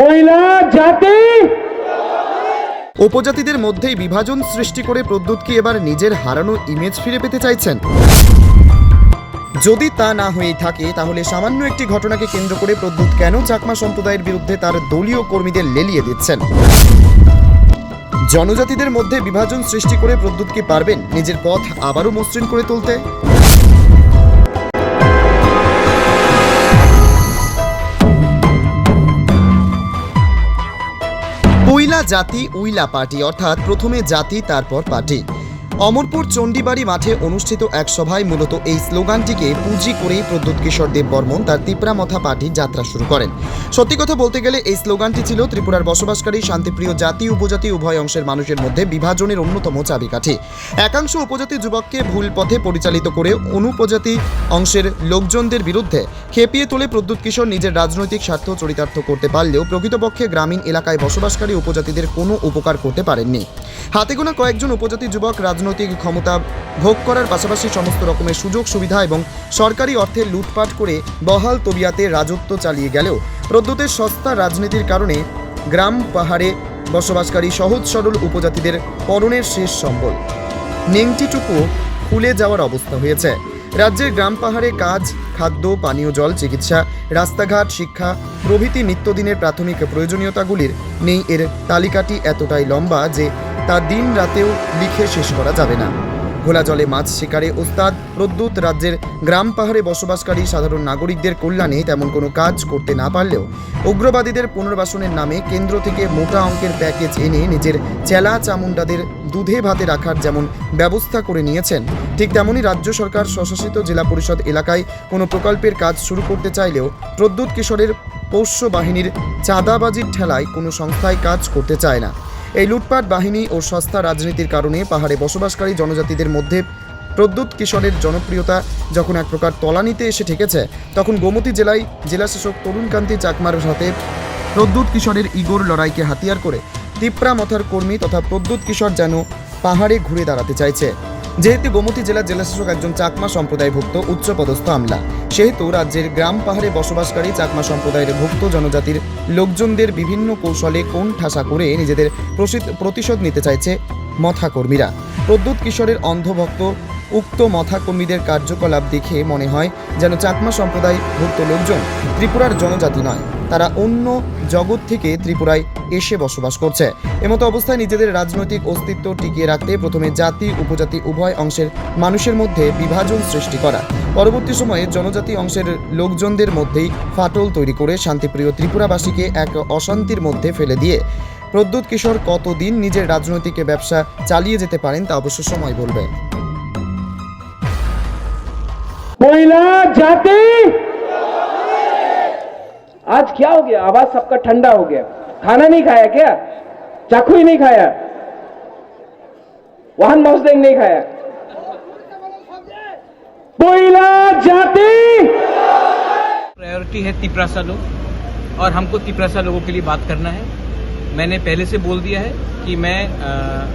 মহিলা, জাতি। উপজাতিদের মধ্যেই বিভাজন সৃষ্টি করে প্রদ্যুৎ কি এবার নিজের হারানো ইমেজ ফিরে পেতে চাইছেন? যদি তা না হয়েই থাকে, তাহলে সামান্য একটি ঘটনাকে কেন্দ্র করে প্রদ্যুৎ কেন চাকমা সম্প্রদায়ের বিরুদ্ধে তার দলীয় কর্মীদের লেলিয়ে দিচ্ছেন? জনজাতিদের মধ্যে বিভাজন সৃষ্টি করে প্রদ্যুৎ কি পারবেন? নিজের পথ আবারও মসৃণ করে তুলতে? পৈলা জাতি উইলা পার্টি অর্থাৎ প্রথমে জাতি তারপর পার্টি। অমরপুর চণ্ডীবাড়ি মাঠে অনুষ্ঠিত এক সভায় মূলত এই স্লোগানটিকে পুঁজি করেই প্রদ্যুৎ কিশোর দেব বর্মন তার তিপ্রামথা পার্টির যাত্রা শুরু করেন। সত্যি কথা বলতে গেলে এই স্লোগানটি ছিল ত্রিপুরার বসবাসকারী, শান্তিপ্রিয় জাতি, উপজাতি, উভয় অংশের মানুষের মধ্যে বিভাজনের অন্যতম চাবিকাঠি। একাংশ উপজাতি যুবককে ভুল পথে পরিচালিত করে অনুপজাতি অংশের লোকজনদের বিরুদ্ধে খেপিয়ে তুলে প্রদ্যুৎ কিশোর নিজের রাজনৈতিক স্বার্থ চরিতার্থ করতে পারলেও প্রকৃতপক্ষে গ্রামীণ এলাকায় বসবাসকারী উপজাতিদের কোনো উপকার করতে পারেননি। হাতে গোনা কয়েকজন উপজাতি যুবক রাজনৈতিক ক্ষমতা ভোগ করার পাশাপাশি সমস্ত রকমের সুযোগ, সুবিধা এবং সরকারি অর্থে লুটপাট করে বহাল তবিয়াতে রাজত্ব চালিয়ে গেলেও প্রদ্যুতের সস্তা রাজনীতির কারণে গ্রাম পাহাড়ে বসবাসকারী সহজ সরল উপজাতিদের পরনের শেষ সম্বল। নেংটিটুকু খুলে যাওয়ার অবস্থা হয়েছে। রাজ্যের গ্রাম পাহাড়ে কাজ, খাদ্য, পানীয় জল, চিকিৎসা, রাস্তাঘাট, শিক্ষা, প্রভৃতি নিত্যদিনের প্রাথমিক প্রয়োজনীয়তাগুলির নেই এর তালিকাটি এতটাই লম্বা যে তা দিন রাতেও লিখে শেষ করা যাবে না। ঘোলা জলে মাছ শিকারে ওস্তাদ প্রদ্যুৎ রাজ্যের গ্রাম পাহাড়ে বসবাসকারী সাধারণ নাগরিকদের কল্যাণে তেমন কোনো কাজ করতে না পারলেও উগ্রবাদীদের পুনর্বাসনের নামে কেন্দ্র থেকে মোটা অঙ্কের প্যাকেজ এনে নিজের চেলা চামুন্ডাদের দুধে ভাতে রাখার যেমন ব্যবস্থা করে নিয়েছেন, ঠিক তেমনই রাজ্য সরকার স্বশাসিত জেলা পরিষদ এলাকায় কোনো প্রকল্পের কাজ শুরু করতে চাইলেও প্রদ্যুৎ কিশোরের পোষ্য বাহিনীর চাঁদাবাজির ঠেলায় কোনো সংস্থায় কাজ করতে চায় না। এই লুটপাট, বাহিনী ও সস্তা রাজনীতির কারণে পাহাড়ে বসবাসকারী জনজাতিদের মধ্যে প্রদ্যুৎ কিশোরের জনপ্রিয়তা যখন এক প্রকার তলানিতে এসে ঠেকেছে, তখন গোমতী জেলায় জেলাশাসক তরুণকান্তি চাকমার সাথে প্রদ্যুৎ কিশোরের ইগোর লড়াইকে হাতিয়ার করে তিপ্রা মথার কর্মী তথা প্রদ্যুৎ কিশোর যেন পাহাড়ে ঘুরে দাঁড়াতে চাইছে। যেহেতু গোমতী জেলা জেলাশাসক একজন চাকমা সম্প্রদায়ভুক্ত, উচ্চপদস্থ আমলা, সেহেতু রাজ্যের গ্রাম পাহাড়ে বসবাসকারী চাকমা সম্প্রদায়ের ভুক্ত জনজাতির লোকজনদের বিভিন্ন কৌশলে কোন ঠাসা করে নিজেদের প্রতিশোধ নিতে চাইছে মথাকর্মীরা। প্রদ্যুৎ কিশোরের অন্ধভক্ত উক্ত মথা কর্মীদের কার্যকলাপ দেখে মনে হয় যেন চাকমা সম্প্রদায় ভুক্ত লোকজন ত্রিপুরার জনজাতি নয়। তারা অন্য জগৎ থেকে ত্রিপুরায় এসে বসবাস করছে। এমতো অবস্থায় নিজেদের রাজনৈতিক অস্তিত্ব টিকিয়ে রাখতে প্রথমে জাতি, উপজাতি, উভয় অংশের মানুষের মধ্যে বিভাজন সৃষ্টি করা। পরবর্তী সময়ে জনজাতি অংশের লোকজনদের মধ্যেই ফাটল তৈরি করে শান্তিপ্রিয় ত্রিপুরাবাসীকে এক অশান্তির মধ্যে ফেলে দিয়ে। প্রদ্যুৎ কিশোর কতদিন নিজের রাজনৈতিক ব্যবসা চালিয়ে যেতে পারেন তা অবশ্য সময় বলবে। कोयला जाति। आज क्या हो गया? आवाज़ सबका ठंडा हो गया। खाना नहीं खाया क्या? चाकू ही नहीं खाया? वाहन मौसदेंग नहीं खाया? कोयला जाति। प्रायोरिटी है तिपरासा लोग। और हमको तिपरासा लोगों के लिए बात करना है। मैंने पहले से बोल दिया है कि मैं अ,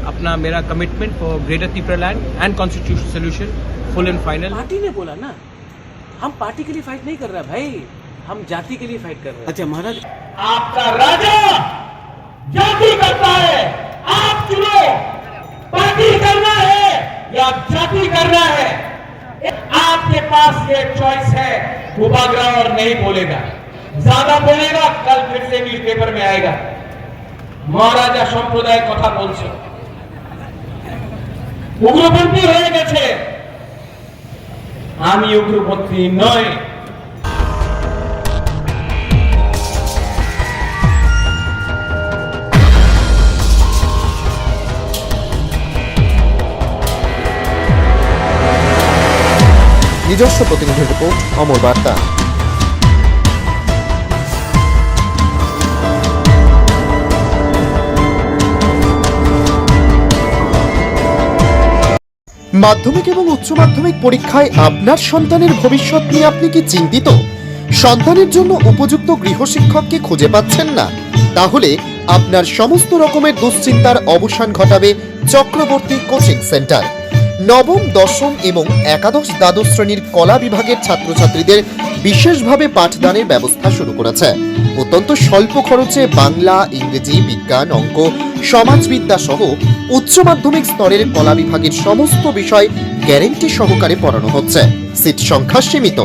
अपना मेरा commitment for greater Tipra land and constitution solution full and final party ने बोला ना हम पार्टी के लिए फाइट नहीं कर रहे भाई हम जाति के लिए फाइट कर रहे हैं। अच्छा महाराज आपका राजा जाति करता है आप चुनो पार्टी करना है या जाति करना है। आपके पास ये चॉइस है उबागरा और नहीं बोलेगा। ज़्यादा बोलेगा कल फिर से न्यूज़ पेपर में आएगा। মহারাজা সম্প্রদায় কথা বলছে উগ্রপন্থী হয়ে গেছে। আমি উগ্রপন্থী নয় নিজস্ব প্রতিনিধির রিপোর্ট অমর বার্তা। মাধ্যমিক এবং উচ্চ মাধ্যমিক পরীক্ষায় আপনার সন্তানের ভবিষ্যৎ নিয়ে আপনি কি চিন্তিত? সন্তানের জন্য উপযুক্ত গৃহশিক্ষককে খুঁজে পাচ্ছেন না। তাহলে আপনার সমস্ত রকমের দুশ্চিন্তার অবসান ঘটাবে চক্রবর্তী কোচিং সেন্টার। নবম, দশম এবং একাদশ দ্বাদশ শ্রেণির কলা বিভাগের ছাত্রছাত্রীদের বিশেষভাবে পাঠদানের ব্যবস্থা শুরু করেছে। অত্যন্ত স্বল্প খরচে বাংলা, ইংরেজি, বিজ্ঞান, অঙ্ক, সমাজবিদ্যা সহ উচ্চ মাধ্যমিক স্তরের কলা বিভাগের সমস্ত বিষয় গ্যারেন্টি সহকারে পড়ানো হচ্ছে। সিট সংখ্যা সীমিত।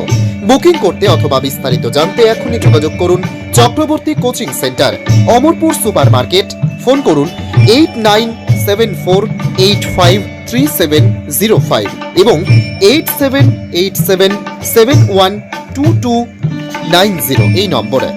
বুকিং করতে অথবা বিস্তারিত জানতে এখনই যোগাযোগ করুন Chakraborty coaching centre, Amarpur super market phone করুন eight nine seven four eight five three seven zero five এবং eight seven eight seven seven one two two nine zero এই নম্বরে।